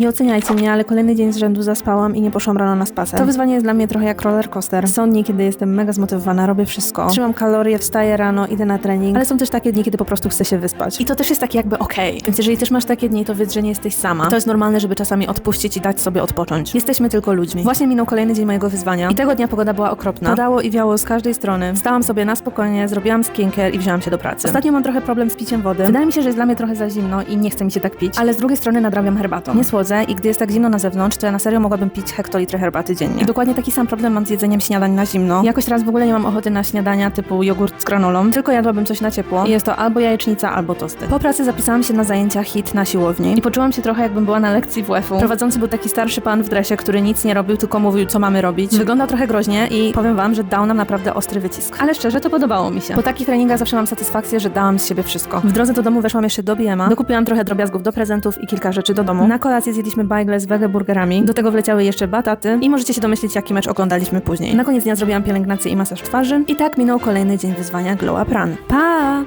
Nie oceniajcie mnie, ale kolejny dzień z rzędu zaspałam i nie poszłam rano na spacer. To wyzwanie jest dla mnie trochę jak roller coaster. Są dni, kiedy jestem mega zmotywowana, robię wszystko. Trzymam kalorie, wstaję rano, idę na trening, ale są też takie dni, kiedy po prostu chcę się wyspać. I to też jest takie jakby okej. Więc jeżeli też masz takie dni, to wiedz, że nie jesteś sama. To jest normalne, żeby czasami odpuścić i dać sobie odpocząć. Jesteśmy tylko ludźmi. Właśnie minął kolejny dzień mojego wyzwania i tego dnia pogoda była okropna. Padało i wiało z każdej strony. Wstałam sobie na spokojnie, zrobiłam skincare i wzięłam się do pracy. Ostatnio mam trochę problem z piciem wody. Wydaje mi się, że jest dla mnie trochę za zimno i nie chce mi się tak pić, ale z drugiej strony nadrabiam herbatą. Nie słodzę i gdy jest tak zimno na zewnątrz, to ja na serio mogłabym pić hektolitry herbaty dziennie. I dokładnie taki sam problem mam z jedzeniem śniadań na zimno. Jakoś raz w ogóle nie mam ochoty na śniadania typu jogurt z granolą, tylko jadłabym coś na ciepło. I jest to albo jajecznica, albo tosty. Po pracy zapisałam się na zajęcia HIT na siłowni i poczułam się trochę jakbym była na lekcji WF-u. Prowadzący był taki starszy pan w dresie, który nic nie robił, tylko mówił, co mamy robić. Wyglądał trochę groźnie i powiem wam, że dał nam naprawdę ostry wycisk. Ale szczerze, to podobało mi się. Po takich treningach zawsze mam satysfakcję, że dałam z siebie wszystko. W drodze do domu weszłam jeszcze do BM'a, dokupiłam trochę drobiazgów do prezentów i kilka rzeczy do domu. Na kolację zjedliśmy bajgle z wege burgerami, do tego wleciały jeszcze bataty i możecie się domyślić, jaki mecz oglądaliśmy później. Na koniec dnia zrobiłam pielęgnację i masaż twarzy i tak minął kolejny dzień wyzwania Glow Up Run. Pa!